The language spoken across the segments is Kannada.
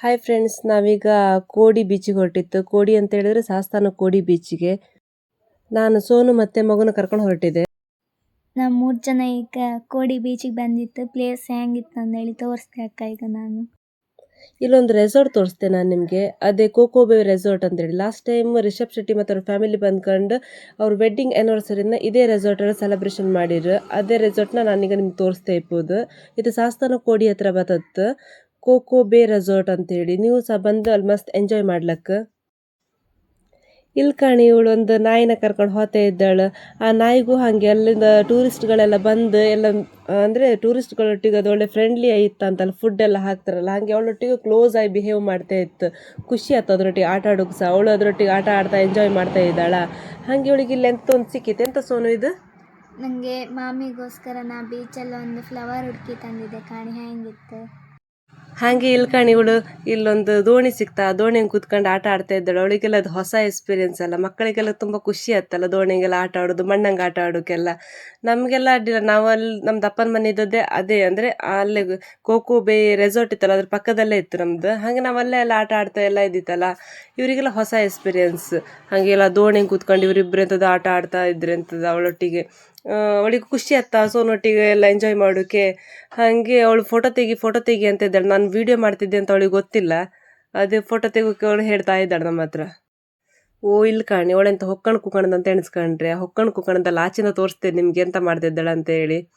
ಹಾಯ್ ಫ್ರೆಂಡ್ಸ್ ನಾವೀಗ ಕೋಡಿ ಬೀಚಿಗೆ ಹೊರಟಿತ್ತು ಕೋಡಿ ಅಂತ ಹೇಳಿದ್ರೆ ಸಾಸ್ತಾನ ಕೋಡಿ ಬೀಚಿಗೆ ನಾನು ಸೋನು ಮತ್ತೆ ಮಗುನ ಕರ್ಕೊಂಡು ಹೊರಟಿದೆ ನಮ್ಮ ಮೂರು ಜನ ಈಗ ಕೋಡಿ ಬೀಚಿಗೆ ಬಂದಿತ್ತು ಪ್ಲೇಸ್ ಹೆಂಗಿತ್ತು ಅಂತ ಹೇಳಿ ತೋರಿಸ್ದೆ ಅಕ್ಕ ಈಗ ನಾನು. ಇಲ್ಲೊಂದು ರೆಸಾರ್ಟ್ ತೋರಿಸ್ತೆ ನಾನು ನಿಮಗೆ. ಅದೇ ಕೋಕೋ ರೆಸಾರ್ಟ್ ರೆಸಾರ್ಟ್ ಅಂತೇಳಿ ಲಾಸ್ಟ್ ಟೈಮ್ ರಿಷಬ್ ಶೆಟ್ಟಿ ಮತ್ತು ಅವ್ರ ಫ್ಯಾಮಿಲಿ ಬಂದ್ಕೊಂಡು ಅವ್ರ ವೆಡ್ಡಿಂಗ್ ಆ್ಯನಿವರ್ಸರಿನ ಇದೇ ರೆಸಾರ್ಟಲ್ಲಿ ಸೆಲೆಬ್ರೇಷನ್ ಮಾಡಿದ್ರು. ಅದೇ ರೆಸಾರ್ಟ್ನ ನಾನೀಗ ನಿಮ್ಗೆ ತೋರಿಸ್ತಾ ಇರ್ಬೋದು ಇದು ಸಾಸ್ತಾನ ಕೋಡಿ ಹತ್ರ ಬರ್ತತ್ತು ಕೋಕೋ ಬೇ ರೆಸಾರ್ಟ್ ಅಂತೇಳಿ. ನೀವು ಸಹ ಬಂದು ಅಲ್ಲಿ ಮಸ್ತ್ ಎಂಜಾಯ್ ಮಾಡ್ಲಕ್ಕ? ಇಲ್ಲಿ ಕಾಣಿ ಇವಳು ಒಂದು ನಾಯಿನ ಕರ್ಕೊಂಡು ಹೋಗ್ತಾ ಇದ್ದಾಳೆ. ಆ ನಾಯಿಗೂ ಹಾಗೆ ಅಲ್ಲಿಂದ ಟೂರಿಸ್ಟ್ಗಳೆಲ್ಲ ಬಂದು ಎಲ್ಲ, ಅಂದರೆ ಟೂರಿಸ್ಟ್ಗಳೊಟ್ಟಿಗೆ ಅದು ಒಳ್ಳೆ ಫ್ರೆಂಡ್ಲಿ ಆಯ್ತು ಅಂತ ಫುಡ್ ಎಲ್ಲ ಹಾಕ್ತಾರಲ್ಲ, ಹಾಗೆ ಅವಳೊಟ್ಟಿಗೆ ಕ್ಲೋಸ್ ಆಗಿ ಬಿಹೇವ್ ಮಾಡ್ತಾ ಇತ್ತು. ಖುಷಿ ಆಯ್ತು ಅದರೊಟ್ಟಿಗೆ ಆಟ ಆಡೋಕೆ ಸಹ. ಅವಳು ಅದರೊಟ್ಟಿಗೆ ಆಟ ಆಡ್ತಾ ಎಂಜಾಯ್ ಮಾಡ್ತಾ ಇದ್ದಾಳ. ಹಾಗೆ ಇವಳಿಗೆ ಇಲ್ಲಿ ಎಂತ ಒಂದು ಸಿಕ್ಕಿತ್ತು? ಎಂತ ಸೋನು ಇದು? ನನಗೆ ಮಾಮಿಗೋಸ್ಕರ ನಾ ಬೀಚಲ್ಲಿ ಒಂದು ಫ್ಲವರ್ ಹುಡುಕಿ ತಂದಿದ್ದೆ ಕಾಣಿ, ಹೆಂಗಿತ್ತು? ಹಾಗೆ ಇಲ್ಲಿ ಕಣಿ ಇವಳು ಇಲ್ಲೊಂದು ದೋಣಿ ಸಿಗ್ತಾ ದೋಣಿ ಕೂತ್ಕೊಂಡು ಆಟ ಆಡ್ತಾ ಇದ್ದಾಳೆ. ಅವಳಿಗೆಲ್ಲ ಅದು ಹೊಸ ಎಕ್ಸ್ಪೀರಿಯನ್ಸ್ ಅಲ್ಲ. ಮಕ್ಕಳಿಗೆಲ್ಲ ತುಂಬ ಖುಷಿ ಆತ್ತಲ್ಲ ದೋಣಿಗೆಲ್ಲ ಆಟ ಆಡೋದು, ಮಣ್ಣಂಗೆ ಆಟ ಆಡೋಕ್ಕೆಲ್ಲ ನಮಗೆಲ್ಲ ಅಡ್ಡಿಲ್ಲ. ನಾವಲ್ಲಿ ನಮ್ದು ಅಪ್ಪನ ಮನೆ ಇದ್ದದ್ದೇ ಅದೇ. ಅಂದರೆ ಅಲ್ಲೇ ಕೋಕೋ ಬೇ ರೆಸಾರ್ಟ್ ಇತ್ತಲ್ಲ, ಅದ್ರ ಪಕ್ಕದಲ್ಲೇ ಇತ್ತು ನಮ್ದು. ಹಾಗೆ ನಾವು ಅಲ್ಲೇ ಎಲ್ಲ ಆಟ ಆಡ್ತಾ ಎಲ್ಲ ಇದ್ದಿತ್ತಲ್ಲ. ಇವರಿಗೆಲ್ಲ ಹೊಸ ಎಕ್ಸ್ಪೀರಿಯೆನ್ಸ್ ಹಾಗೆಲ್ಲ ದೋಣಿ ಕೂತ್ಕೊಂಡು ಇವರಿಬ್ಬರು ಎಂಥದ್ದು ಆಟ ಆಡ್ತಾ ಇದ್ರೆ ಎಂಥದ್ದು ಅವಳೊಟ್ಟಿಗೆ. ಅವಳಿಗೆ ಖುಷಿ ಆಯ್ತಾ ಸೋನೊಟ್ಟಿಗೆ ಎಲ್ಲ ಎಂಜಾಯ್ ಮಾಡೋಕ್ಕೆ ಹಾಗೆ ಅವಳು ಫೋಟೋ ತೆಗಿ ಫೋಟೋ ತೆಗಿ ಅಂತ ಇದ್ದಾಳೆ. ನಾನು ವೀಡಿಯೋ ಮಾಡ್ತಿದ್ದೆ ಅಂತ ಅವಳಿಗೆ ಗೊತ್ತಿಲ್ಲ. ಅದೇ ಫೋಟೋ ತೆಗೋಕೆ ಅವಳು ಹೇಳ್ತಾ ಇದ್ದಾಳೆ ನಮ್ಮ ಹತ್ರ. ಓ, ಇಲ್ಲಿ ಕಾಣಿ ಅವಳೆಂತ ಹೊಕ್ಕಣ್ ಕುಕ್ಕಣದ ಅಂತ ಎಣಿಸ್ಕೊಂಡ್ರೆ ಹೊಕ್ಕಣ್ ಕುಕ್ಕಣದಲ್ಲಿ ಆಚಿನ ತೋರಿಸ್ತೇನೆ ನಿಮ್ಗೆ ಎಂತ ಮಾಡ್ತಿದ್ದಾಳೆ ಅಂತ ಹೇಳಿ.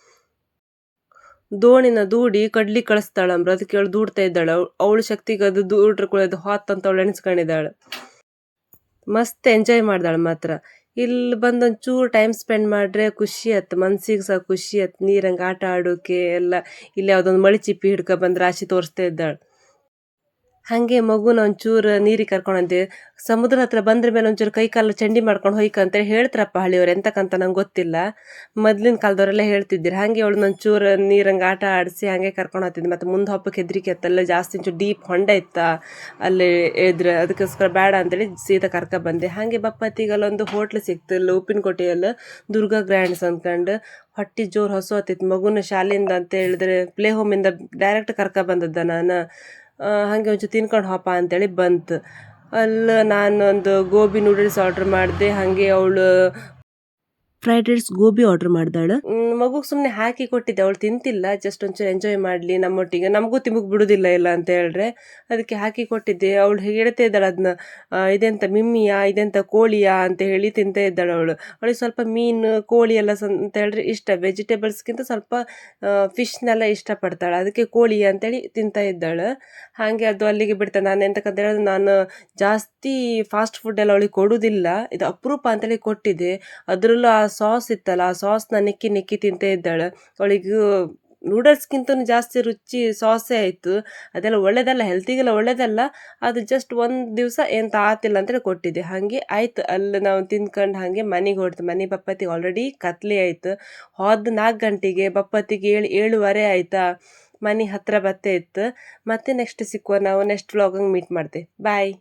ದೋಣಿನ ದೂಡಿ ಕಡ್ಲಿ ಕಳಿಸ್ತಾಳಂಬ್ರ, ಅದಕ್ಕೆ ಅವಳು ದೂಡ್ತಾ ಇದ್ದಾಳೆ. ಅವಳ ಶಕ್ತಿಗೆ ಅದು ದೂಡ್ರ ಅದು ಹಾತ್ ಅಂತ ಅವಳು ಎಣಿಸ್ಕೊಂಡಿದ್ದಾಳೆ. ಮಸ್ತ್ ಎಂಜಾಯ್ ಮಾಡ್ದಾಳೆ ಮಾತ್ರ. ಇಲ್ಲಿ ಬಂದು ಒಂಚೂರು ಟೈಮ್ ಸ್ಪೆಂಡ್ ಮಾಡ್ರೆ ಖುಷಿ ಆಯ್ತು ಮನ್ಸಿಗೆ ಸಹ ಖುಷಿ ಆಯ್ತು ನೀರಂಗೆ ಆಟ ಆಡೋಕೆ ಎಲ್ಲ, ಇಲ್ಲಿ ಯಾವುದೊಂದು ಮಳೆ ಚಿಪ್ಪಿ ಹಿಡ್ಕೊ ಬಂದು ರಾಶಿ ತೋರಿಸ್ತಾ ಇದ್ದಾಳೆ. ಹಾಗೆ ಮಗುನ ಒಂಚೂರು ನೀರಿಗೆ ಕರ್ಕೊಂಡಂತೆ ಸಮುದ್ರ ಹತ್ರ ಬಂದ್ರ ಮೇಲೆ ಒಂಚೂರು ಕೈ ಕಾಲು ಚಂಡಿ ಮಾಡ್ಕೊಂಡು ಹೋಯ್ಕ ಅಂತೇಳಿ ಹೇಳ್ತಾರಪ್ಪ ಹಳ್ಳಿಯವ್ರು, ಎಂತಕ್ಕಂತ ನಂಗೆ ಗೊತ್ತಿಲ್ಲ. ಮೊದ್ಲಿನ ಕಾಲದವರೆಲ್ಲ ಹೇಳ್ತಿದ್ರು ಹಾಗೆ ಅವಳು ಒಂಚೂರು ನೀರಂಗೆ ಆಟ ಆಡಿಸಿ ಹಾಗೆ ಕರ್ಕೊಂಡು ಹೋಗ್ತಿದ್ದೆ, ಮತ್ತು ಮುಂದೆ ಹಬ್ಬಕ್ಕೆ ಹೆದರಿಕೆ ಅತ್ತಲ್ಲ ಜಾಸ್ತಿ ಒಂಚೂರು ಡೀಪ್ ಹೊಂಡ ಇತ್ತ, ಅಲ್ಲಿ ಎದ್ರ, ಅದಕ್ಕೋಸ್ಕರ ಬೇಡ ಅಂತೇಳಿ ಸೀದಾ ಕರ್ಕ ಬಂದೆ. ಹಾಗೆ ಬಪ್ಪತ್ತಿಗೆ ಅಲ್ಲೊಂದು ಹೋಟ್ಲ್ ಸಿಕ್ತು ಇಲ್ಲಿ ಉಪ್ಪಿನಕೋಟೆಯಲ್ಲಿ ದುರ್ಗಾ ಗ್ರ್ಯಾಂಡ್ಸ್ ಅಂದ್ಕೊಂಡು ಹೊಟ್ಟಿ ಜೋರು ಹೊಸ ಹೊತ್ತಿತ್ತು ಮಗುನ ಶಾಲೆಯಿಂದ ಅಂತ ಹೇಳಿದ್ರೆ, ಪ್ಲೇ ಹೋಮಿಂದ ಡೈರೆಕ್ಟ್ ಕರ್ಕ ಬಂದದ್ದ ನಾನು. ಹಾಗೆ ಒಂಚೂರು ತಿನ್ಕೊಂಡು ಹೋಪ ಅಂತೇಳಿ ಬಂತು. ಅಲ್ಲಿ ನಾನು ಒಂದು ಗೋಬಿ ನೂಡಲ್ಸ್ ಆರ್ಡ್ರ್ ಮಾಡಿದೆ, ಹಾಗೆ ಅವಳು ಫ್ರೈಡ್ ರೈಸ್ ಗೋಬಿ ಆರ್ಡರ್ ಮಾಡ್ದಾಳು. ಮಗು ಸುಮ್ಮನೆ ಹಾಕಿ ಕೊಟ್ಟಿದ್ದೆ. ಅವಳು ತಿಂತಿಲ್ಲ ಜಸ್ಟ್ ಒಂಚೂರು ಎಂಜಾಯ್ ಮಾಡಲಿ, ನಮ್ಮೊಟ್ಟಿಗೆ. ನಮಗೂ ತಿಮಗ್ ಬಿಡುದಿಲ್ಲ ಇಲ್ಲ ಅಂತ ಹೇಳ್ರೆ ಅದಕ್ಕೆ ಹಾಕಿ ಕೊಟ್ಟಿದ್ದೆ. ಅವಳು ಹೇಳ್ತಾ ಇದ್ದಾಳೆ ಅದನ್ನ ಇದೆಂತ ಮಿಮ್ಮಿಯಾ, ಇದೆಂತ ಕೋಳಿಯಾ? ಅಂತ ಹೇಳಿ ತಿಂತ ಇದ್ದಾಳೆ ಅವಳು. ಅವಳಿಗೆ ಸ್ವಲ್ಪ ಮೀನು, ಕೋಳಿ ಎಲ್ಲ ಅಂತ ಹೇಳಿದ್ರೆ ಇಷ್ಟ. ವೆಜಿಟೇಬಲ್ಸ್ಗಿಂತ ಸ್ವಲ್ಪ ಫಿಶ್ನೆಲ್ಲ ಇಷ್ಟಪಡ್ತಾಳೆ. ಅದಕ್ಕೆ ಕೋಳಿ ಅಂತೇಳಿ ತಿಂತ ಇದ್ದಾಳೆ. ಹಾಗೆ ಅದು ಅಲ್ಲಿಗೆ ಬಿಡ್ತಾಳೆ. ನಾನು ಎಂತಕ್ಕಂತ ಹೇಳಿದ್ರೆ ನಾನು ಜಾಸ್ತಿ ಫಾಸ್ಟ್ ಫುಡ್ ಎಲ್ಲ ಅವಳಿಗೆ ಕೊಡುವುದಿಲ್ಲ ಇದು ಅಪರೂಪ ಅಂತೇಳಿ ಕೊಟ್ಟಿದ್ದೆ. ಅದರಲ್ಲೂ ಆ ಸಾಸ್ ಇತ್ತಲ್ಲ, ಆ ಸಾಸ್ನ ನೆಕ್ಕಿ ನೆಕ್ಕಿ ತಿಂತ ಇದ್ದಾಳೆ. ಅವಳಿಗೆ ನೂಡಲ್ಸ್ಗಿಂತ ಜಾಸ್ತಿ ರುಚಿ ಸಾಸೇ ಆಯಿತು. ಅದೆಲ್ಲ ಒಳ್ಳೇದಲ್ಲ ಹೆಲ್ತಿಗೆಲ್ಲ ಒಳ್ಳೇದಲ್ಲ. ಅದು ಜಸ್ಟ್ ಒಂದು ದಿವಸ ಎಂತ ಆತಿಲ್ಲ ಅಂತೇಳಿ ಕೊಟ್ಟಿದ್ದೆ. ಹಾಗೆ ಆಯ್ತು, ಅಲ್ಲಿ ನಾವು ತಿಂದ್ಕೊಂಡು ಹಾಗೆ ಮನೆಗೆ ಹೊಡ್ತು ಮನೆ ಬಪ್ಪತ್ತಿಗೆ ಆಲ್ರೆಡಿ ಕತ್ಲೆ ಆಯಿತು. ಹೋದ ನಾಲ್ಕು ಗಂಟೆಗೆ ಬಪ್ಪತ್ತಿಗೆ ಏಳು, ಏಳುವರೆ ಆಯ್ತಾ. ಮನೆ ಹತ್ರ ಬತ್ತೆ ಇತ್ತು. ಮತ್ತೆ ನೆಕ್ಸ್ಟ್ ಸಿಕ್ಕುವ ನಾವು ನೆಕ್ಸ್ಟ್ ವ್ಲಾಗಂಗೆ ಮೀಟ್ ಮಾಡ್ತೆ. ಬಾಯ್